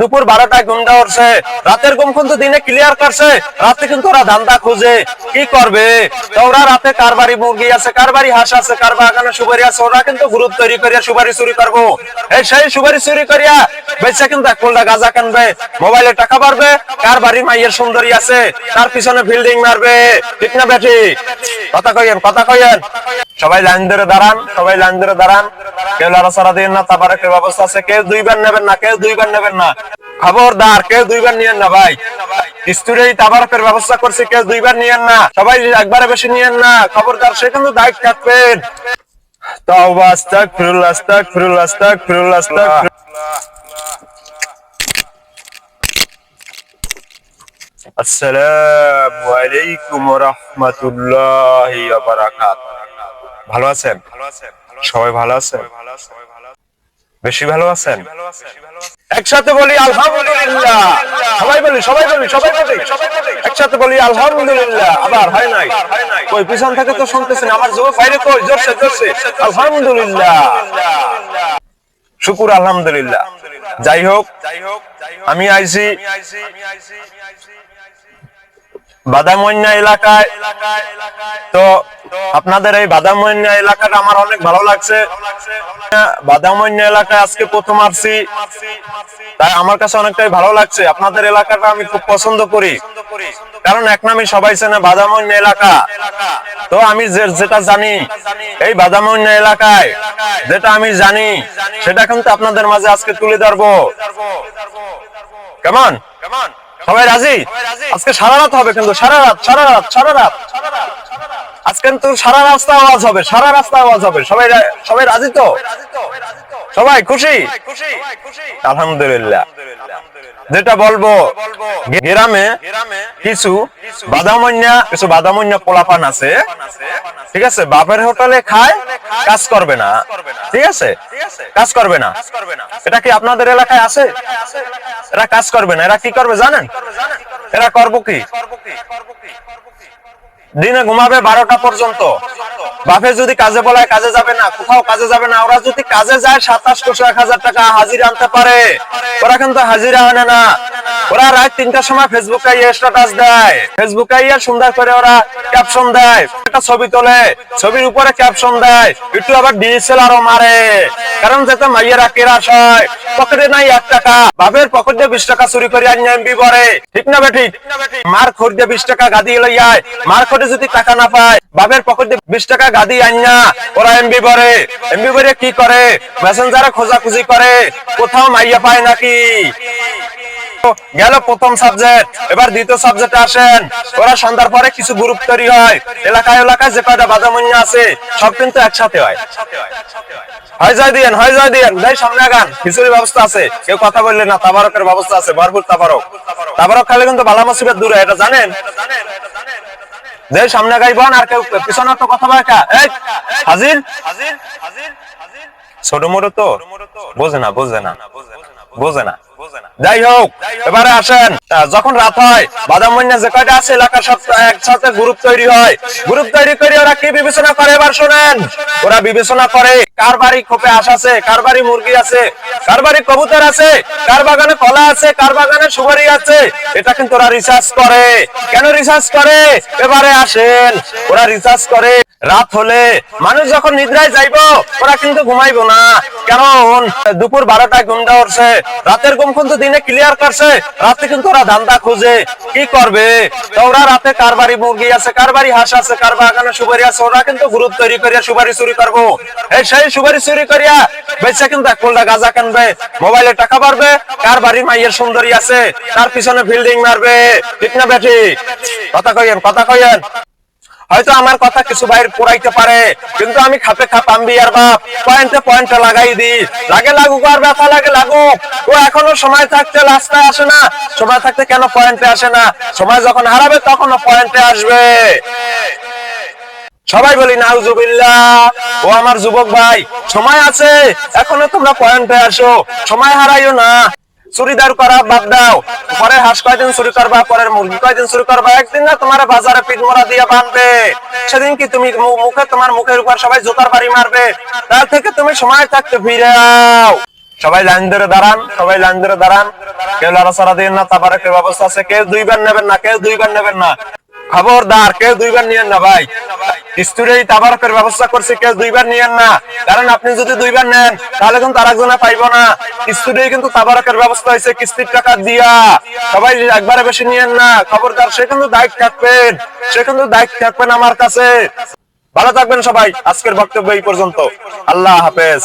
দুপুর বারোটায় ঘুমটা উঠছে রাতের ঘুম কিন্তু দিনে ক্লিয়ার করছে। রাতে কিন্তু ওরা ধান্দা খুঁজে। কি করবে? তো ওরা রাতে কার বাড়ি মুরগি আছে কার বাড়ি হাঁস আছে, কার বাগানে সুপারি আছে, ওরা কিন্তু গ্রুপ তৈরি করিয়া সুপারি চুরি করব। এই সেই সুপারি চুরি করিয়া বেচে কিন্তু এক কোলটা গাঁজা কিনবে। মোবাইলে টাকা পারবে কার বাড়ি মাইয়ের সুন্দরী আছে। তার পিছনে বিল্ডিং মারবে। ঠিক না বেঠি? কথা কইয়েন কথা কইয়েন। সবাই লাইন ধরে দাঁড়ান, সবাই লাইন ধরে দাঁড়ান। কেউ লড়াচড়া দিন না তারপরে কেউ ব্যবস্থা আছে, কেউ দুইবার নেবেন না, কেউ দুইবার নেবেন না। খবরদার, কেউ দুইবার নিয়েন না ভাই। ব্যবস্থা করছে, কেউ দুইবার নিয়েন না। সবাই একবারে বেশি নিয়েন না, খবরদার দায়িত্ব আস্তাগফিরুল্লাহ। আসসালামু আলাইকুম ভালো আছেন? সবাই ভালো আছেন? বেশি ভালো আছেন? একসাথে বলি আলহামদুলিল্লাহ। সবাই বলি সবাই বলি সবাই বলি। একসাথে বলি আলহামদুলিল্লাহ। আবার হয় নাই? কই পিছন থেকে তো শুনতেছেন, আমার বাইরে কই? জোরসে জোরসে। আলহামদুলিল্লাহ। শুকুর আলহামদুলিল্লাহ। যাই হোক, আমি আইছি। বাদামন্যা এলাকায়। তো আপনাদের এই বাদামন্যা এলাকাটা আমার অনেক ভালো লাগছে। বাদামন্যা এলাকায় আজকে প্রথম আসছি। তাই আমার কাছে অনেকটাই ভালো লাগছে। আপনাদের এলাকাটা আমি খুব পছন্দ করি। কারণ এক নামে সবাই চেনে বাদামন্য এলাকা। তো আমি যেটা জানি, এই বাদামন্য এলাকায় যেটা আমি জানি, সেটা কিন্তু আপনাদের মাঝে আজকে তুলে ধরবো। কেমন কেমন? সবাই রাজি? আজকে সারা রাত হবে কিন্তু সারা রাত সারা রাত সারা রাত। আজকে কিন্তু সারা রাস্তা আওয়াজ হবে সারা রাস্তা আওয়াজ হবে। সবাই সবাই রাজি তো? সবাই খুশি। আলহামদুলিল্লাহ। যেটা বলব, গ্রামে কিছু বাদামন্যা কিছু বাদামন্যা পোলাপান আছে, ঠিক আছে? বাপের হোটেলে খায়, কাজ করবে না, ঠিক আছে? কাজ করবে না। এটা কি আপনাদের এলাকায় আছে? এরা কাজ করবে না, এরা কি করবে জানেন? এরা করব কি? দিনে ঘুমাবে বারোটা পর্যন্ত। বাপে যদি কাজে বলায় কাজে যাবে না, কোথাও কাজে যাবে না, ওরা যদি কাজে যায় সাতাশ কোষ এক হাজার টাকা হাজিরা আনতে পারে। ওরা কিন্তু হাজিরা আনে না। ওরা রাত তিনটার সময় ফেসবুকে স্ট্যাটাস দেয়। ফেসবুকে সুন্দর করে ওরা ক্যাপশন দেয়। একটা ছবি তোলে। ছবির উপরে ক্যাপশন দেয়। একটু আবার ডিএসএল আরও মারে। কারণ যাতে মাইয়েরা কেরাস হয়। পকেটে নাই এক টাকা। বাপের পকেট বিশ টাকা চুরি করে আনিয়ে এমবি পরে। ঠিক না বেঠিক? মার খোর দিয়ে বিশ টাকা গাদি লইয়ায় মার খোটে যদি টাকা না পায়, বাপের পকেট বিশ টাকা গাদি আনিয়া ওরা এমবি পরে। এমবি পরে কি করে? মেসেঞ্জারে খোঁজাখুঁজি করে। কোথাও মাইয়া পায় নাকি? গেল প্রথম সাবজেক্ট এবার দ্বিতীয় সাবজেক্টে আসেন। ওরা সন্ধ্যার পরে কিছু গ্রুপ তৈরি হয়। এলাকায় এলাকায় যে কয়টা বাদামন্য আছে, সব কিন্তু একসাথে হয়। হয় জয় দিয়েন, হয় জয় দিয়েন। ভাই সামনে আগান। খিচুড়ির ব্যবস্থা আছে। কেউ কথা বললে না, তাবারকের ব্যবস্থা আছে। ভরপুর তাবারক। তাবারক খালে কিন্তু বালা মাসিবের দূরে এটা জানেন? যে সামনে গাইবন আর কেউ পিছনে তো কথা কা। এই, হাজির? ছোট মোটো তো? বোঝে না বোঝে না। বোঝে না। যাই হোক এবারে আসেন। যখন রাত হয় বাদামন্যা যে কয়টা আছে এলাকার সব একসাথে গ্রুপ তৈরি হয়। গ্রুপ তৈরি করে ওরা কি বিবেচনা করে? এবার শোনেন। ওরা বিবেচনা করে কার বাড়ি খোপে আশ আছে কার বাড়ি মুরগি আছে কার বাড়ি কবুতর আছে কার বাগানে কলা আছে কার বাগানে সুপারি আছে। এটা কিন্তু ওরা রিসার্চ করে। কেন রিসার্চ করে? এবারে আসেন। ওরা রিসার্চ করে রাত হলে মানুষ যখন নিদ্রায় যাইবো, ওরা কিন্তু ঘুমাইবো না। কারণ দুপুর বারোটায় ঘুমটা উঠছে রাতের ঘুম কিন্তু দিনে ক্লিয়ার করছে। রাতে কিন্তু ওরা ধান্দা খুঁজে। কি করবে? তো ওরা রাতে কার বাড়ি মুরগি আছে কার বাড়ি হাঁস আছে, কার বাগানে সুপারি আছে, ওরা কিন্তু গ্রুপ তৈরি করিয়া সুপারি চুরি করব। এই সেই সুপারি চুরি করিয়া বেচে কিন্তু এক কোলটা গাঁজা কিনবে। মোবাইলে টাকা পারবে কার বাড়ি মাইয়ের সুন্দরী আছে। তার পিছনে ফিল্ডিং মারবে। ঠিক না বেঠি? কথা কইয়েন কথা কইয়েন। হয়তো আমার কথা কিছু বাইর পুরাইতে পারে, কিন্তু আমি খাপে খাপ আম্বি আর বাপ। পয়েন্টে পয়েন্টে লাগাই দি লাগে লাগুক আর ব্যথা লাগে লাগুক। ও এখনও সময় থাকতে রাস্তায় আসে না। সময় থাকতে কেন পয়েন্টে আসে না? সময় যখন হারাবে তখনও পয়েন্টে আসবে। সবাই বলি, নাউজুবিল্লাহ। ও আমার যুবক ভাই, সময় আছে, এখনও তোমরা পয়েন্টে আসো। সময় হারাইও না। চুরিদার করা বাদ দাও। পরে হাঁস কয়দিন চুরি করবা, পরের মুরগি কয়দিন চুরি করবা, একদিন না তোমার বাজারে পিঠ মোড়া দিয়ে বাঁধবে। সেদিন কি তুমি মুখে তোমার মুখের উপর সবাই জোতার বাড়ি মারবে? তার থেকে তুমি সময় থাকতে ফিরে আও। সবাই লাইন ধরে দাঁড়ান, সবাই লাইন ধরে দাঁড়ান। কেউ লড়াচড়া দিন না তাবারকের ব্যবস্থা আছে। কেউ দুইবার নেবেন না, কেউ দুইবার নেবেন না। খবরদার, কেউ দুইবার নিয়েন না ভাই। স্টুডেন্ট তাবারকের ব্যবস্থা করছে কেউ দুইবার নিয়েন না। কারণ আপনি যদি দুইবার নেন, তাহলে কিন্তু আরেকজনে পাইব না। স্টুডেন্ট কিন্তু তাবারকের ব্যবস্থা হয়েছে, কিস্তির টাকা দিয়া। সবাই একবারে বেশি নিয়েন না। খবরদার, সে কিন্তু দায়িত্ব থাকবেন। সে কিন্তু দায়িত্ব থাকবেন আমার কাছে। ভালো থাকবেন সবাই। আজকের বক্তব্য এই পর্যন্ত। আল্লাহ হাফেজ।